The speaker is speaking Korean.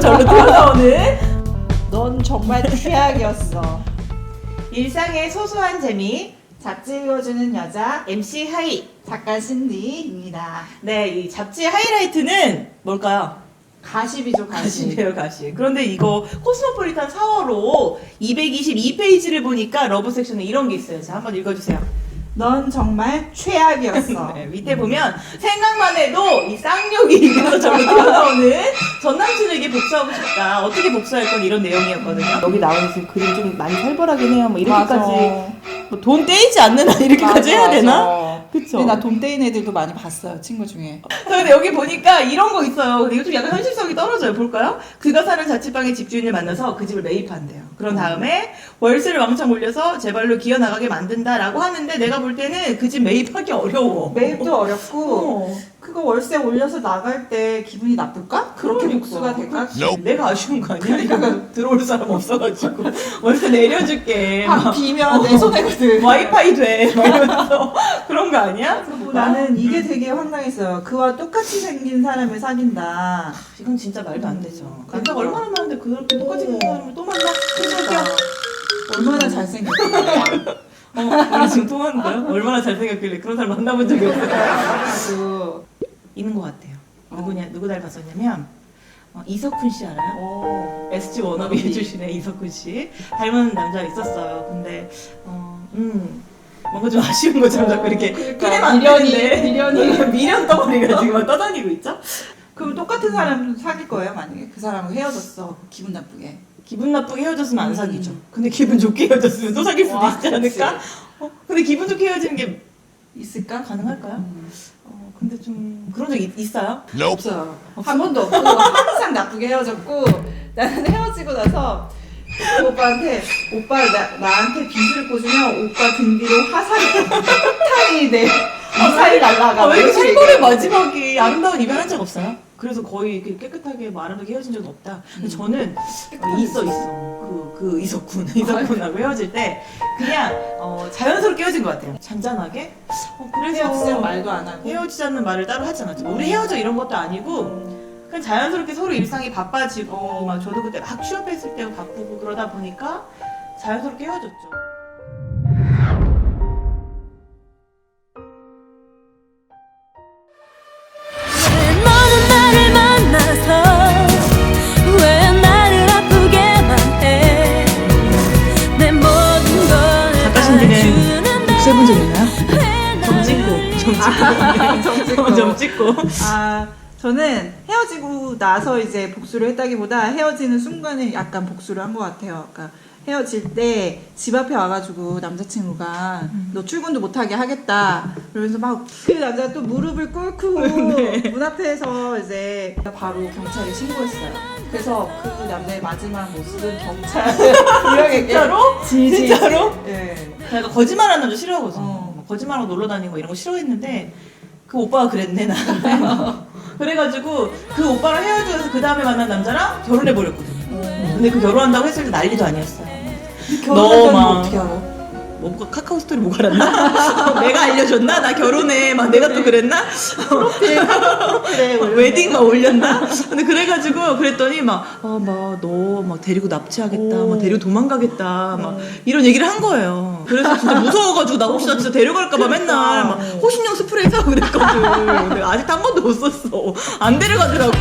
절로 튀어나오는 넌 정말 최악이었어. 일상의 소소한 재미 잡지 읽어주는 여자 MC 하이. 작가 신디입니다. 네, 이 잡지의 하이라이트는 뭘까요? 가십이죠 가십. 가시네요, 가시. 그런데 이거 코스모폴리탄 4월호 222페이지를 보니까 러브 섹션에 이런 게 있어요. 자, 한번 읽어주세요. 넌 정말 최악이었어. 네, 밑에 보면 생각만 해도 이 쌍욕이 입에서 저로 튀어나오는 전 남친에게 복수하고 싶다. 어떻게 복수할 건 이런 내용이었거든요. 여기 나오는 지금 그림 좀 많이 살벌하긴 해요. 뭐 이렇게까지 뭐돈 떼이지 않는 한 이렇게까지 해야 되나? 그쵸? 근데 나 돈 떼인 애들도 많이 봤어요 친구 중에. 근데 여기 보니까 이런 거 있어요. 근데 이거 좀 약간 현실성이 떨어져요. 볼까요? 그가 사는 자취방의 집주인을 만나서 그 집을 매입한대요. 그런 다음에 월세를 왕창 올려서 제 발로 기어 나가게 만든다라고 하는데 내가 볼 때는 그 집 매입하기 어려워. 매입도 어렵고 어. 그거 월세 올려서 나갈 때 기분이 나쁠까? 그렇게 그러니까. 복수가 될까? 내가 아쉬운 거 아니야? 이거 들어올 사람 없어가지고 월세 내려줄게. 밥막 비면 내 손해거든. 와이파이 돼. 막 이러면서 그런 거 아니야? 나는 이게 되게 황당했어요. 그와 똑같이 생긴 사람을 사귄다. 이건 진짜 말도 안 되죠. 남자가 얼마나 많은데 그렇게 똑같이 생긴 사람을 또 만나? 그러니까 얼마나 잘생겼어. 어, 우리 지금 통화하는데요? 얼마나 잘생겼길래 그런 사람 만나본 적이 없어요. 그 있는 것 같아요. 누구냐, 누구 닮았었냐면, 어, 이석훈 씨 알아요? 어. SG 워너비 해주시네, 이석훈 씨. 닮은 남자가 있었어요. 근데, 어, 음, 뭔가 좀 아쉬운 것처럼 자꾸 이렇게 그러니까 끼레 안 미련이. 미련이. 미련 덩어리가 지금 막 떠다니고 있죠? 그럼 똑같은 사람 사귈 거예요 만약에 그 사람하고 헤어졌어 기분 나쁘게. 기분 나쁘게 헤어졌으면 안 음. 사귀죠. 근데 기분 좋게 헤어졌으면 또 사귈 수도 와, 있지 않을까? 어, 근데 기분 좋게 헤어지는 게 있을까? 가능할까요? 음. 어, 근데 좀 그런 적 있, 있어요? 없어요. 한 번도 없고 항상 나쁘게 헤어졌고 나는 헤어지고 나서 그 오빠한테 오빠 나, 나한테 빚을 꽂으면 오빠 등 뒤로 화살이 폭탄이 내 화살이 날라가. 아, 왜 이렇게 살벌의. 마지막이 아름다운 이별 한 적 없어요? 그래서 거의 이렇게 깨끗하게 마름하게 헤어진 적은 없다. 근데 저는 어, 있어 있어. 그, 그 이석훈, 이석훈하고 헤어질 때 그냥 어, 자연스럽게 헤어진 것 같아요. 잔잔하게. 어, 그래서 헤어지자는 말도 안 하고. 헤어지자는 말을 따로 하지 않았죠. 우리 헤어져 이런 것도 아니고 그냥 자연스럽게 서로 일상이 바빠지고 막 저도 그때 막 취업했을 때 바쁘고 그러다 보니까 자연스럽게 헤어졌죠. 찍고, 점 찍고, 점 찍고. 아 저는 헤어지고 나서 이제 복수를 했다기보다 헤어지는 순간에 약간 복수를 한 것 같아요. 그러니까 헤어질 때 집 앞에 와가지고 남자친구가 너 출근도 못하게 하겠다. 그러면서 막 그 남자가 또 무릎을 꿇고 문 앞에서 이제 바로 경찰에 신고했어요. 그래서 그 남자의 마지막 모습은 경찰 분명에게 진짜로? 진짜로? 예. 내가 거짓말하는 남자 싫어하거든요. 어. 막 거짓말하고 놀러 다니고 이런 거 싫어했는데 그 오빠가 그랬네 나한테. 그래가지고 그 오빠랑 헤어져서 그 다음에 만난 남자랑 결혼해 버렸거든요. 근데 그 결혼한다고 했을 때 난리도 아니었어요. 막- 거 어떻게 알아? 뭐 카카오 스토리 뭐 갈았나? 내가 알려줬나? 나 결혼해. 막 내가 또 그랬나? 그래 웨딩 막 올렸나? 근데 그래가지고 그랬더니 막아막너 막 데리고 납치하겠다. 오. 막 데리고 도망가겠다. 막 이런 얘기를 한 거예요. 그래서 진짜 무서워가지고 나 혹시 나 진짜 데려갈까봐 맨날 막 호신용 스프레이 사고 그랬거든. 근데 아직 한 번도 못 썼어. 안 데려가더라고.